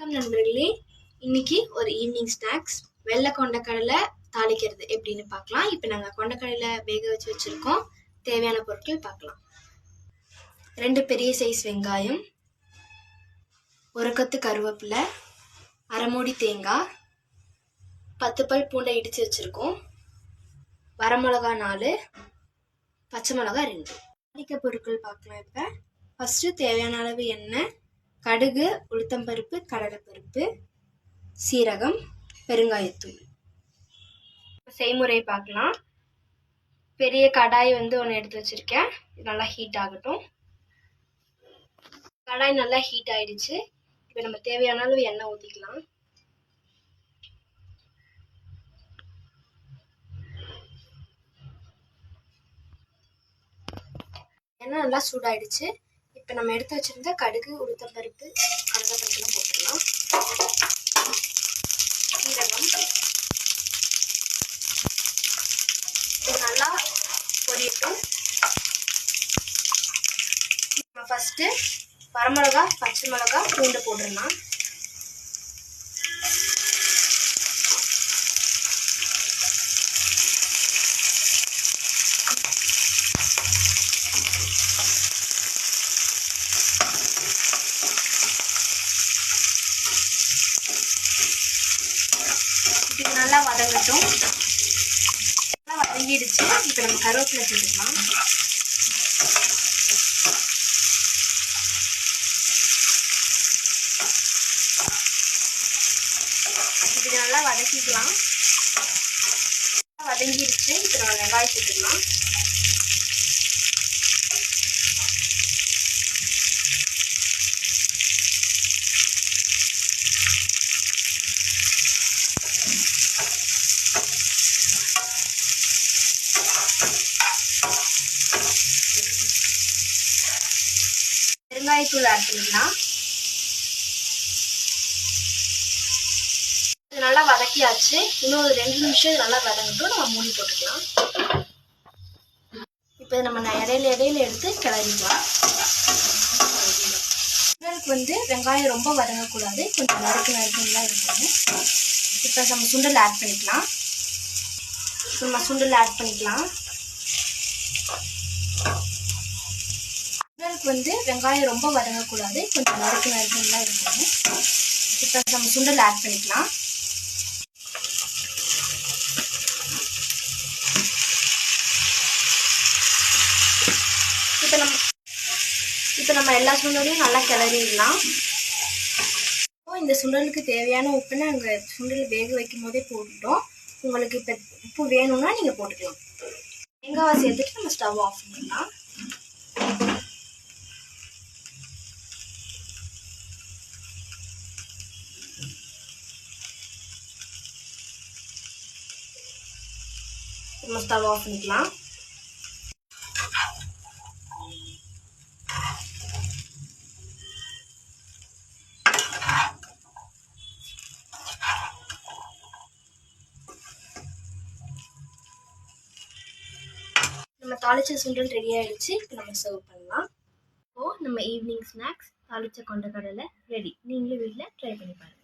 வணக்கம் நண்பர்களே. இன்னைக்கு ஒரு ஈவினிங் ஸ்நாக்ஸ் வெள்ளை கொண்டக்கடலை தாளிக்கிறது. எப்படின்னு பார்க்கலாம். இப்போ நாங்கள் கொண்டக்கடலை வேக வச்சு வச்சுருக்கோம். தேவையான பொருட்கள் பார்க்கலாம். ரெண்டு பெரிய சைஸ் வெங்காயம் ஒரு கத்து கருவேப்பிலை அரைமூடி தேங்காய் பத்து பல் பூண்டை இடித்து வச்சுருக்கோம். வரமிளகா நாலு பச்சை மிளகா ரெண்டு. தாளிக்க பொருட்கள் பார்க்கலாம் இப்போ. ஃபஸ்ட்டு தேவையான அளவு எண்ணெய் கடுகு உளுத்தம்பருப்பு கடலைப்பருப்பு சீரகம் பெருங்காயத்தூள். செய்முறை பார்க்கலாம். பெரிய கடாய் வந்து ஒன்று எடுத்து வச்சுருக்கேன். நல்லா ஹீட் ஆகட்டும். கடாய் நல்லா ஹீட் ஆயிடுச்சு. இப்போ நம்ம தேவையான அளவு எண்ணெய் ஊற்றிக்கலாம் எண்ணெய் நல்லா சூடாயிடுச்சு. இப்போ நம்ம எடுத்து வச்சிருந்த கடுகு உளுத்தம்பருப்பு கடலைப்பருப்புலாம் போட்டுடலாம். சீரகம். இது நல்லா பொரியட்டும். நம்ம ஃபஸ்ட்டு வரமிளகா பச்சை மிளகா பூண்டு போட்டுடலாம். இது நல்லா வதங்கட்டும். நல்லா வதங்கிடுச்சு. இப்போ நம்ம கருவேப்பிலை சேர்த்துக்கலாம். இது நல்லா வதக்கிக்கலாம். வதங்கிடுச்சு. இப்போ நம்ம வெங்காயம் சேர்த்துக்கலாம். பெருங்காயத்தூள் ஆட் பண்ணிக்கலாம். இது நல்லா வதக்கியாச்சு. இன்னும் ஒரு ரெண்டு நிமிஷம் இது நல்லா வதங்கட்டும். நம்ம மூடி போட்டுக்கலாம். இப்போ நம்ம இடையில இடையில எடுத்து கிளறிக்கலாம். சுண்டலுக்கு வந்து வெங்காயம் ரொம்ப வதங்கக்கூடாது. கொஞ்சம் நறுக்கு நறுக்குன்னு தான் இருக்கணும் இப்போ நம்ம சுண்டல் ஆட் பண்ணிக்கலாம். இப்போ நம்ம சுண்டல் ஆட் பண்ணிக்கலாம். சுண்டலுக்கு வந்து வெங்காயம் ரொம்ப வதங்கக்கூடாது. கொஞ்சம் நறுக்கு நறுக்குலாம் இருக்கணும் இப்போ நம்ம சுண்டல் ஆட் பண்ணிக்கலாம். இப்போ நம்ம இப்போ நம்ம எல்லா சுண்டலையும் நல்லா கிளறிடலாம். இப்போ இந்த சுண்டலுக்கு தேவையான உப்பு நாங்கள் சுண்டல் வேக வைக்கும் போதே போட்டுட்டோம். உங்களுக்கு இப்போ உப்பு வேணும்னா நீங்கள் போட்டுக்கலாம். தேங்காவை சேர்த்துட்டு நம்ம ஸ்டவ் ஆஃப் பண்ணலாம் நம்ம ஸ்டவ் ஆஃப் பண்ணிக்கலாம். நம்ம தாளிச்ச சுண்டல் ரெடி ஆயிடுச்சு. நம்ம சர்வ் பண்ணலாம். இப்போ நம்ம ஈவினிங் ஸ்நாக்ஸ் தாளிச்ச கொண்ட கடலை ரெடி நீங்களும் வீட்டில் ட்ரை பண்ணி பாருங்கள்